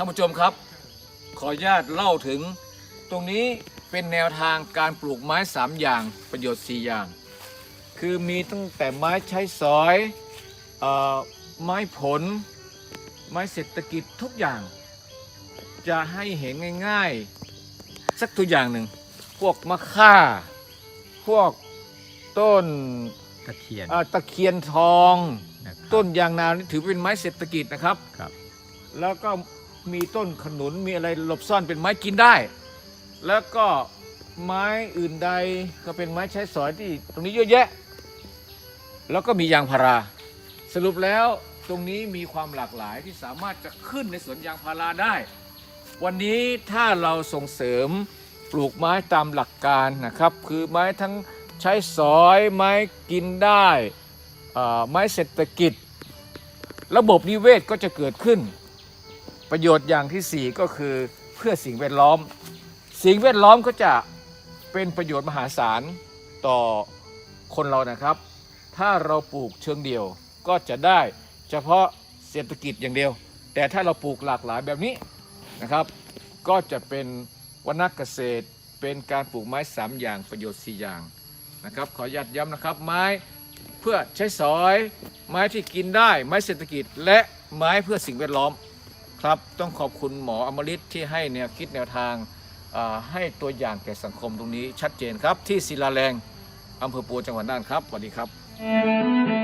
ท่านผู้ชมครับ ขออนุญาตเล่าถึง ตรงนี้เป็นแนวทางการปลูกไม้ 3 อย่างประโยชน์ 4 อย่าง คือมีตั้งแต่ไม้ใช้สอยเออไม้ผล ไม้เศรษฐกิจทุกอย่าง จะให้เห็นง่ายๆ สักตัวอย่างหนึ่ง พวกมะค่า พวกต้นตะเคียนเอ่อตะเคียนทองนะครับต้นยางนานี่ถือเป็นไม้เศรษฐกิจนะครับครับ แล้วก็ มีต้นขนุนมีอะไรหลบซ่อนเป็นไม้กินได้ แล้วก็ไม้อื่นใดก็เป็นไม้ใช้สอยที่ตรงนี้เยอะแยะ แล้วก็มียางพารา สรุปแล้วตรงนี้มีความหลากหลายที่สามารถจะขึ้นในสวนยางพาราได้ วันนี้ถ้าเราส่งเสริมปลูกไม้ตามหลักการนะครับ คือไม้ทั้งใช้สอยไม้กินได้ไม้เศรษฐกิจ ระบบนิเวศก็จะเกิดขึ้น ประโยชน์อย่างที่ 4 ก็คือเพื่อสิ่งแวดล้อม สิ่งแวดล้อมก็จะเป็นประโยชน์มหาศาลต่อคนเรานะครับ ถ้าเราปลูกเชิงเดียวก็จะได้เฉพาะเศรษฐกิจอย่างเดียว แต่ถ้าเราปลูกหลากหลายแบบนี้นะครับ ก็จะเป็นวนาเกษตรเป็นการปลูกไม้ 3 อย่างประโยชน์ 4 อย่างนะครับ ขออนุญาตย้ำนะครับไม้เพื่อใช้สอย ไม้ที่กินได้ ไม้เศรษฐกิจและไม้เพื่อสิ่งแวดล้อม ครับต้องขอบคุณหมออมฤตที่ให้แนวคิดแนวทางให้ตัวอย่างแก่สังคมตรงนี้ชัดเจนครับที่ศิลาแรงอำเภอปัวจังหวัดน่านครับสวัสดีครับ